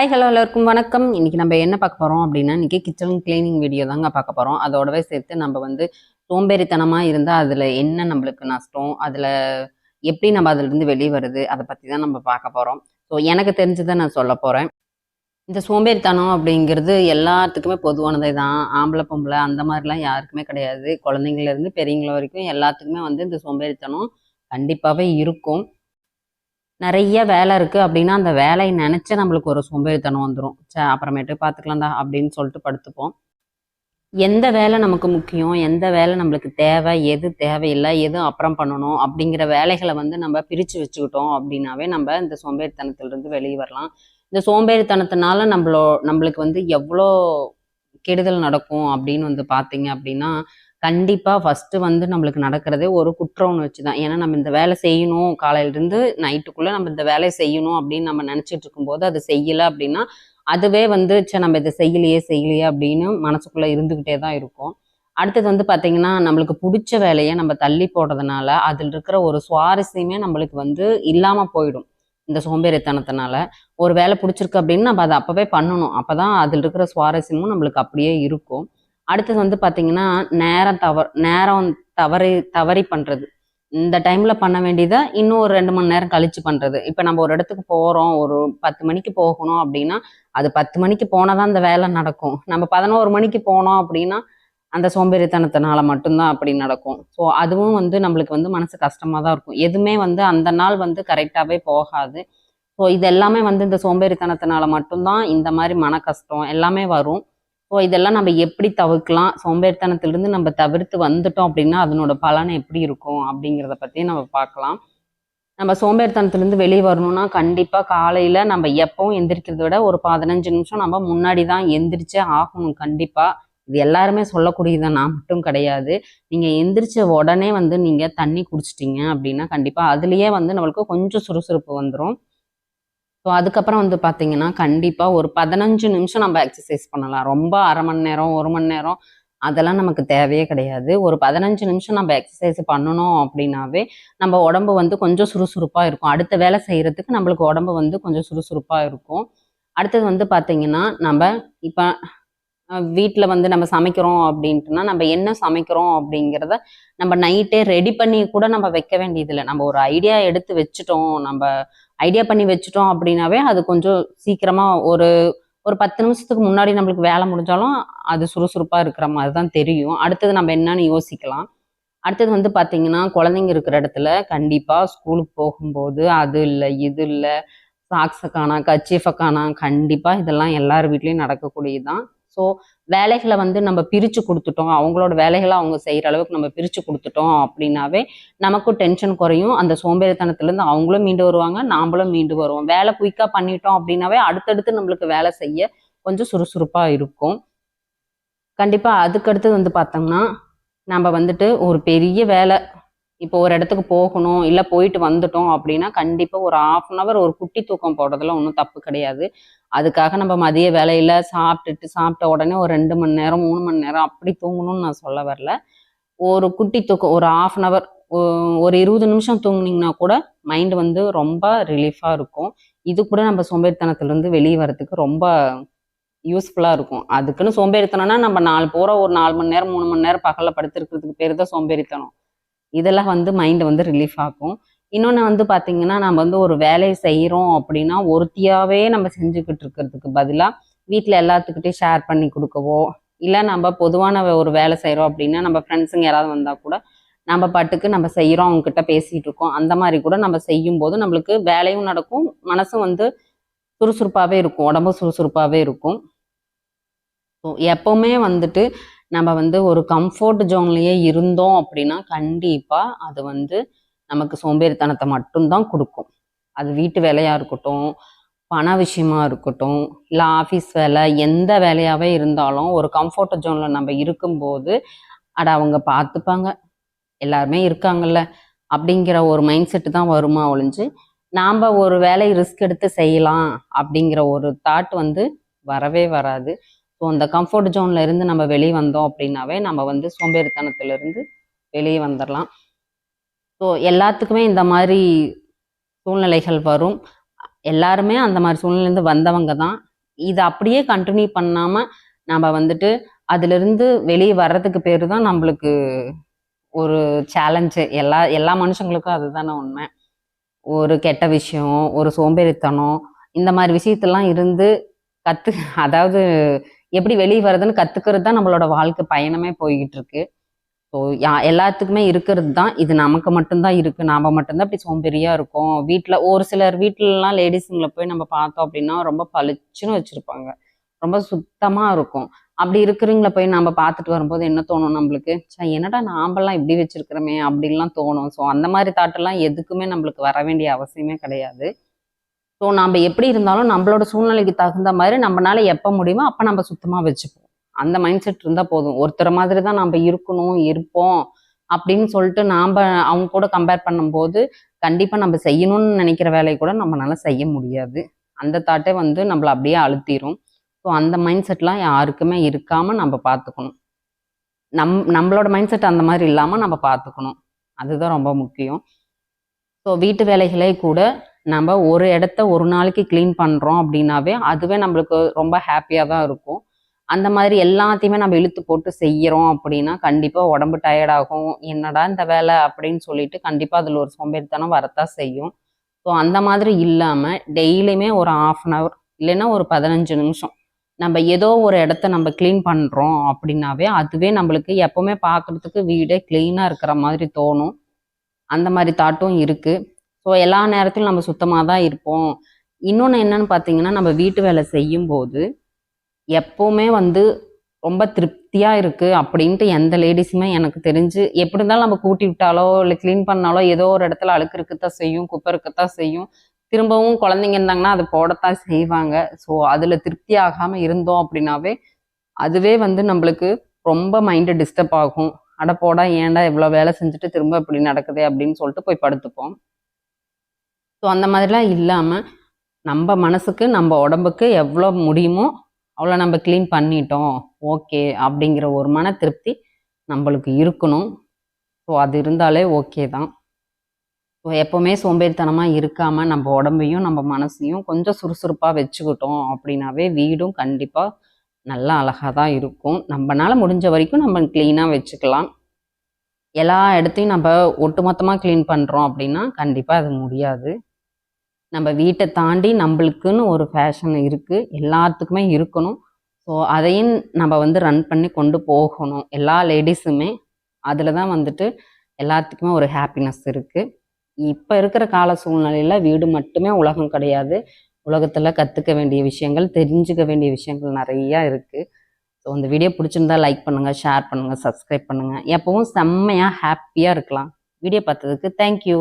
Hi hello எல்லாருக்கும் வணக்கம். இன்னைக்கு நம்ம என்ன பார்க்க போகிறோம் அப்படின்னா இன்னைக்கு கிச்சன் கிளீனிங் வீடியோ தாங்க பார்க்க போகிறோம் அதோடவே சேர்த்து நம்ம வந்து சோம்பேறித்தனமாக இருந்தால் அதில் என்ன நம்மளுக்கு நஷ்டம் அதில் எப்படி நம்ம அதிலிருந்து வெளியே வருது அதை பற்றி தான் நம்ம பார்க்க போகிறோம் ஸோ எனக்கு தெரிஞ்சதை நான் சொல்ல போகிறேன் இந்த சோம்பேறித்தனம் அப்படிங்கிறது எல்லாத்துக்குமே பொதுவானதே தான். ஆம்பளை பொம்பளை அந்த மாதிரிலாம் யாருக்குமே கிடையாது. குழந்தைங்கள இருந்து பெரியவங்கள வரைக்கும் எல்லாத்துக்குமே வந்து இந்த சோம்பேறித்தனம் கண்டிப்பாகவே இருக்கும். நிறைய வேலை இருக்குது அப்படின்னா அந்த வேலையை நினச்சி நம்மளுக்கு ஒரு சோம்பேறித்தனம் வந்துடும் சே அப்புறமேட்டு பார்த்துக்கலாம்டா அப்படின்னு சொல்லிட்டு படுத்துப்போம். எந்த வேலை நமக்கு முக்கியம்? எந்த வேலை நம்மளுக்கு தேவை? எது தேவையில்லை? எது அப்புறம் பண்ணணும்? அப்படிங்கிற வேலைகளை வந்து நம்ம பிரித்து வச்சுக்கிட்டோம் அப்படின்னாவே நம்ம இந்த சோம்பேறித்தனத்திலிருந்து வெளியே வரலாம். இந்த சோம்பேறித்தனத்தினால நம்மளோ நம்மளுக்கு வந்து எவ்வளோ கெடுதல் நடக்கும் அப்படின்னு வந்து பார்த்தீங்க அப்படின்னா கண்டிப்பா ஃபர்ஸ்ட் வந்து நம்மளுக்கு நடக்கிறதே ஒரு குற்றம்னு வச்சு தான். ஏன்னா நம்ம இந்த வேலை செய்யணும். காலையிலேருந்து நைட்டுக்குள்ள நம்ம இந்த வேலையை செய்யணும் அப்படின்னு நம்ம நினச்சிட்டு இருக்கும்போது அது செய்யலை அப்படின்னா அதுவே வந்து சே நம்ம இதை செய்யலையே செய்யலையே அப்படின்னு மனசுக்குள்ள இருந்துக்கிட்டே தான் இருக்கும். அடுத்தது வந்து பார்த்திங்கன்னா நம்மளுக்கு பிடிச்ச வேலையை நம்ம தள்ளி போடுறதுனால அதில் இருக்கிற ஒரு சுவாரஸ்யமே நம்மளுக்கு வந்து இல்லாமல் போயிடும். இந்த சோம்பேறித்தனத்தினால. ஒரு வேலை பிடிச்சிருக்கு அப்படின்னு நம்ம அதை அப்போவே பண்ணணும். அப்போ தான் அதில் இருக்கிற சுவாரஸ்யமும் நம்மளுக்கு அப்படியே இருக்கும். அடுத்தது வந்து பார்த்தீங்கன்னா நேரம் தவறு நேரம் தவறி தவறி பண்ணுறது இந்த டைமில் பண்ண வேண்டியதை இன்னும் ஒரு ரெண்டு மணி நேரம் கழிச்சு பண்ணுறது இப்போ நம்ம ஒரு இடத்துக்கு போகிறோம் ஒரு பத்து மணிக்கு போகணும் அப்படின்னா அது பத்து மணிக்கு போனால் தான் அந்த வேலை நடக்கும். நம்ம பதினோரு மணிக்கு போனோம் அப்படின்னா அந்த சோம்பேறித்தனத்தினால மட்டும்தான் அப்படி நடக்கும். ஸோ அதுவும் வந்து நம்மளுக்கு வந்து மனசு கஷ்டமாக தான் இருக்கும். எதுவுமே வந்து அந்த நாள் வந்து கரெக்டாகவே போகாது. ஸோ இது எல்லாமே வந்து இந்த சோம்பேறித்தனத்தினால மட்டும்தான் இந்த மாதிரி மன கஷ்டம் எல்லாமே வரும். ஸோ இதெல்லாம் நம்ம எப்படி தவிர்க்கலாம்? சோம்பேறித்தனத்திலிருந்து நம்ம தவிர்த்து வந்துட்டோம் அப்படின்னா அதனோட பலன் எப்படி இருக்கும் அப்படிங்கிறத பற்றி நம்ம பார்க்கலாம். நம்ம சோம்பேறித்தனத்துலேருந்து வெளியே வரணும்னா கண்டிப்பாக காலையில் நம்ம எப்பவும் எந்திரிக்கிறத விட ஒரு பதினஞ்சு நிமிஷம் நம்ம முன்னாடி தான் எந்திரிச்சே ஆகணும் கண்டிப்பாக இது எல்லாருமே சொல்லக்கூடியதான் நான் மட்டும் கிடையாது. நீங்கள் எந்திரிச்ச உடனே வந்து நீங்கள் தண்ணி குடிச்சிட்டிங்க அப்படின்னா கண்டிப்பாக அதுலேயே வந்து நம்மளுக்கு கொஞ்சம் சுறுசுறுப்பு வந்துடும் ஸோ அதுக்கப்புறம் வந்து பார்த்தீங்கன்னா கண்டிப்பாக ஒரு பதினஞ்சு நிமிஷம் நம்ம எக்ஸசைஸ் பண்ணலாம். ரொம்ப அரை மணி நேரம் ஒரு மணி நேரம் அதெல்லாம் நமக்கு தேவையே கிடையாது. ஒரு பதினஞ்சு நிமிஷம் நம்ம எக்ஸசைஸ் பண்ணணும் அப்படின்னாவே நம்ம உடம்பு வந்து கொஞ்சம் சுறுசுறுப்பாக இருக்கும். அடுத்த வேலை செய்கிறதுக்கு நம்மளுக்கு உடம்பு வந்து கொஞ்சம் சுறுசுறுப்பாக இருக்கும். அடுத்தது வந்து பார்த்தீங்கன்னா நம்ம இப்போ வீட்டில் வந்து நம்ம சமைக்கிறோம் அப்படின்ட்டுனா நம்ம என்ன சமைக்கிறோம் அப்படிங்கிறத நம்ம நைட்டே ரெடி பண்ணி கூட நம்ம வைக்க வேண்டியதில்லை. நம்ம ஒரு ஐடியா எடுத்து வச்சுட்டோம். நம்ம ஐடியா பண்ணி வச்சுட்டோம் அப்படின்னாவே அது கொஞ்சம் சீக்கிரமா ஒரு ஒரு பத்து நிமிஷத்துக்கு முன்னாடி நம்மளுக்கு வேலை முடிஞ்சாலும் அது சுறுசுறுப்பாக இருக்கிற மாதிரி தான் தெரியும். அடுத்தது நம்ம என்னன்னு யோசிக்கலாம். அடுத்தது வந்து பார்த்தீங்கன்னா குழந்தைங்க இருக்கிற இடத்துல கண்டிப்பாக ஸ்கூலுக்கு போகும்போது அது இல்லை இது இல்லை சாக்ஸை காணா கச்சீஃபை காணா கண்டிப்பாக இதெல்லாம் எல்லார் வீட்லேயும் நடக்கக்கூடியதுதான். ஸோ வேலைகளை வந்து நம்ம பிரித்து கொடுத்துட்டோம். அவங்களோட வேலைகளை அவங்க செய்கிற அளவுக்கு நம்ம பிரித்து கொடுத்துட்டோம் அப்படின்னாவே நமக்கும் டென்ஷன் குறையும். அந்த சோம்பேறித்தனத்துலேருந்து அவங்களும் மீண்டு வருவாங்க நாமளும் மீண்டு வருவோம். வேலை குயிக்காக பண்ணிட்டோம் அப்படின்னாவே அடுத்தடுத்து நம்மளுக்கு வேலை செய்ய கொஞ்சம் சுறுசுறுப்பாக இருக்கும். கண்டிப்பாக அதுக்கடுத்து வந்து பார்த்தோம்னா நம்ம வந்துட்டு ஒரு பெரிய வேலை இப்போ ஒரு இடத்துக்கு போகணும் இல்லை போயிட்டு வந்துட்டோம் அப்படின்னா கண்டிப்பாக ஒரு ஆஃப் அன் அவர் ஒரு குட்டி தூக்கம் போடுறதுல ஒன்றும் தப்பு கிடையாது. அதுக்காக நம்ம மதிய வேலையில் சாப்பிட்டுட்டு சாப்பிட்ட உடனே ஒரு ரெண்டு மணி நேரம் மூணு மணி நேரம் அப்படி தூங்கணும்னு நான் சொல்ல வரல. ஒரு குட்டி தூக்கம் ஒரு ஆஃப் அன் அவர் ஒரு இருபது நிமிஷம் தூங்குனீங்கன்னா கூட மைண்ட் வந்து ரொம்ப ரிலீஃபாக இருக்கும். இது கூட நம்ம சோம்பேறித்தனத்துலேருந்து வெளியே வரதுக்கு ரொம்ப யூஸ்ஃபுல்லாக இருக்கும். அதுக்குன்னு சோம்பேறித்தனம்னா நம்ம நாலு போகிற ஒரு நாலு மணி நேரம் மூணு மணி நேரம் பகலில் படுத்துருக்கிறதுக்கு பேர் தான் சோம்பேறித்தனம். இதெல்லாம் வந்து மைண்டை வந்து ரிலீஃப் ஆகும் இன்னொன்று வந்து பார்த்தீங்கன்னா நம்ம வந்து ஒரு வேலையை செய்கிறோம் அப்படின்னா ஒருத்தியாகவே நம்ம செஞ்சுக்கிட்டு இருக்கிறதுக்கு பதிலாக வீட்டில் எல்லாத்துக்கிட்டையும் ஷேர் பண்ணி கொடுக்கவோ இல்லை நம்ம பொதுவான ஒரு வேலை செய்கிறோம் அப்படின்னா நம்ம ஃப்ரெண்ட்ஸுங்க யாராவது வந்தால் கூட நம்ம பாட்டுக்கு நம்ம செய்கிறோம் அவங்கக்கிட்ட பேசிகிட்டு இருக்கோம். அந்த மாதிரி கூட நம்ம செய்யும்போது நம்மளுக்கு வேலையும் நடக்கும் மனசும் வந்து சுறுசுறுப்பாகவே இருக்கும் உடம்பும் சுறுசுறுப்பாகவே இருக்கும். ஸோ எப்போவுமே வந்துட்டு நம்ம வந்து ஒரு கம்ஃபர்ட் ஜோன்லேயே இருந்தோம் அப்படின்னா கண்டிப்பாக அது வந்து நமக்கு சோம்பேறித்தனத்தை மட்டும்தான் கொடுக்கும். அது வீட்டு வேலையாக இருக்கட்டும் பண விஷயமா இருக்கட்டும் இல்லை ஆஃபீஸ் வேலை எந்த வேலையாகவே இருந்தாலும் ஒரு கம்ஃபர்ட் ஜோனில் நம்ம இருக்கும்போது அட அவங்க பார்த்துப்பாங்க. எல்லாருமே இருக்காங்கல்ல அப்படிங்கிற ஒரு மைண்ட் செட்டு தான் வருமா ஒழிஞ்சு நாம் ஒரு வேலையை ரிஸ்க் எடுத்து செய்யலாம் அப்படிங்கிற ஒரு தாட் வந்து வரவே வராது. ஸோ அந்த கம்ஃபர்ட் ஜோன்ல இருந்து நம்ம வெளியே வந்தோம் அப்படின்னாவே நம்ம வந்து சோம்பேறித்தனத்திலிருந்து வெளியே வந்துடலாம் ஸோ எல்லாத்துக்குமே இந்த மாதிரி சூழ்நிலைகள் வரும். எல்லாருமே அந்த மாதிரி சூழ்நிலேருந்து வந்தவங்க தான். இதை அப்படியே கண்டினியூ பண்ணாமல் நம்ம வந்துட்டு அதுலேருந்து வெளியே வர்றதுக்கு பேர் தான் நம்மளுக்கு ஒரு சேலஞ்சு எல்லா எல்லா மனுஷங்களுக்கும் அதுதானே உண்மை. ஒரு கெட்ட விஷயம் ஒரு சோம்பேறித்தனம் இந்த மாதிரி விஷயத்தெல்லாம் இருந்து கத்து அதாவது எப்படி வெளியே வர்றதுன்னு கத்துக்கிறது தான் நம்மளோட வாழ்க்கை பயணமே போய்கிட்டு இருக்கு ஸோ யா எல்லாத்துக்குமே இருக்கிறது தான் இது நமக்கு மட்டும்தான் இருக்கு நாம மட்டும்தான் இப்படி சோம்பேறியா இருக்கும். வீட்டில் ஒரு சிலர் வீட்டிலலாம் லேடிஸுங்களை போய் நம்ம பார்த்தோம் அப்படின்னா ரொம்ப பளிச்சுன்னு வச்சிருப்பாங்க. ரொம்ப சுத்தமாக இருக்கும். அப்படி இருக்கிறவங்கள போய் நம்ம பார்த்துட்டு வரும்போது என்ன தோணும் நம்மளுக்கு? சார் என்னடா நாமெல்லாம் இப்படி வச்சிருக்கிறோமே அப்படின்லாம் தோணும். ஸோ அந்த மாதிரி தாட்டெல்லாம் எதுக்குமே நம்மளுக்கு வர வேண்டிய அவசியமே கிடையாது. ஸோ நம்ம எப்படி இருந்தாலும் நம்மளோட சூழ்நிலைக்கு தகுந்த மாதிரி நம்மளால எப்போ முடியுமோ அப்போ நம்ம சுத்தமாக வச்சுப்போம். அந்த மைண்ட் செட் இருந்தால் போதும். ஒருத்தர் மாதிரி தான் நம்ம இருக்கணும் இருப்போம் அப்படின்னு சொல்லிட்டு நாம் அவங்க கூட கம்பேர் பண்ணும்போது கண்டிப்பாக நம்ம செய்யணும்னு நினைக்கிற வேலையை கூட நம்மளால செய்ய முடியாது. அந்த தாட்டே வந்து நம்மளை அப்படியே அழுத்திரும். ஸோ அந்த மைண்ட் செட்லாம் யாருக்குமே இருக்காமல் நம்ம பார்த்துக்கணும். நம் நம்மளோட மைண்ட் செட் அந்த மாதிரி இல்லாமல் நம்ம பார்த்துக்கணும். அதுதான் ரொம்ப முக்கியம். ஸோ வீட்டு வேலைகளே கூட நம்ம ஒரு இடத்த ஒரு நாளைக்கு க்ளீன் பண்ணுறோம் அப்படின்னாவே அதுவே நம்மளுக்கு ரொம்ப ஹாப்பியாக தான் இருக்கும். அந்த மாதிரி எல்லாத்தையுமே நம்ம இழுத்து போட்டு செய்கிறோம் அப்படின்னா கண்டிப்பாக உடம்பு டயர்டாகும் ஆகும். என்னடா இந்த வேலை அப்படின்னு சொல்லிட்டு கண்டிப்பாக அதில் ஒரு சோம்பேறித்தனம் வரத்தான் செய்யும். ஸோ அந்த மாதிரி இல்லாமல் டெய்லியுமே ஒரு ஆஃப் அன் ஹவர் இல்லைன்னா ஒரு பதினஞ்சு நிமிஷம் நம்ம ஏதோ ஒரு இடத்த நம்ம க்ளீன் பண்ணுறோம் அப்படின்னாவே அதுவே நம்மளுக்கு எப்போவுமே பார்க்கறதுக்கு வீடே க்ளீனாக இருக்கிற மாதிரி தோணும். அந்த மாதிரி தாட்டும் இருக்குது ஸோ எல்லா நேரத்திலும் நம்ம சுத்தமாக தான் இருப்போம். இன்னொன்று என்னன்னு பார்த்தீங்கன்னா நம்ம வீட்டு வேலை செய்யும்போது எப்போவுமே வந்து ரொம்ப திருப்தியாக இருக்குது அப்படின்ட்டு எந்த லேடிஸுமே எனக்கு தெரிஞ்சு எப்படி இருந்தாலும் நம்ம கூட்டி விட்டாலோ இல்லை க்ளீன் பண்ணாலோ ஏதோ ஒரு இடத்துல அழுக்கு இருக்கத்தான் செய்யும் குப்பை இருக்கத்தான் செய்யும். திரும்பவும் குழந்தைங்க இருந்தாங்கன்னா அது போடத்தான் செய்வாங்க. ஸோ அதில் திருப்தி ஆகாமல் இருந்தோம் அப்படின்னாவே அதுவே வந்து நம்மளுக்கு ரொம்ப மைண்டு டிஸ்டர்ப் ஆகும். அட போடா ஏன்டா இவ்வளோ வேலை செஞ்சுட்டு திரும்ப இப்படி நடக்குது அப்படின்னு சொல்லிட்டு போய் படுத்துப்போம். ஸோ அந்த மாதிரிலாம் இல்லாமல் நம்ம மனசுக்கு நம்ம உடம்புக்கு எவ்வளோ முடியுமோ அவ்வளோ நம்ம க்ளீன் பண்ணிட்டோம். ஓகே அப்படிங்கிற ஒரு மன திருப்தி நம்மளுக்கு இருக்கணும். ஸோ அது இருந்தாலே ஓகே தான். ஸோ எப்போவுமே சோம்பேறித்தனமாக இருக்காமல் நம்ம உடம்பையும் நம்ம மனசையும் கொஞ்சம் சுறுசுறுப்பாக வச்சுக்கிட்டோம் அப்படின்னாவே வீடும் கண்டிப்பாக நல்லா அழகாக தான் இருக்கும். நம்மளால் முடிஞ்ச வரைக்கும் நம்ம க்ளீனாக வச்சுக்கலாம். எல்லா இடத்தையும் நம்ம ஒட்டுமொத்தமாக க்ளீன் பண்ணுறோம் அப்படின்னா கண்டிப்பாக அது முடியாது. நம்ம வீட்டை தாண்டி நம்மளுக்குன்னு ஒரு ஃபேஷன் இருக்குது எல்லாத்துக்குமே இருக்கணும். ஸோ அதையும் நம்ம வந்து ரன் பண்ணி கொண்டு போகணும். எல்லா லேடிஸுமே அதில் தான் வந்துட்டு எல்லாத்துக்குமே ஒரு ஹாப்பினஸ் இருக்குது இப்போ இருக்கிற கால சூழ்நிலையில் வீடு மட்டுமே உலகம் கிடையாது. உலகத்தில் கற்றுக்க வேண்டிய விஷயங்கள் தெரிஞ்சுக்க வேண்டிய விஷயங்கள் நிறையா இருக்குது ஸோ இந்த வீடியோ பிடிச்சிருந்தா லைக் பண்ணுங்கள் ஷேர் பண்ணுங்கள் சப்ஸ்கிரைப் பண்ணுங்கள் எப்பவும் செம்மையாக ஹாப்பியாக இருக்கலாம். வீடியோ பார்த்ததுக்கு தேங்க்யூ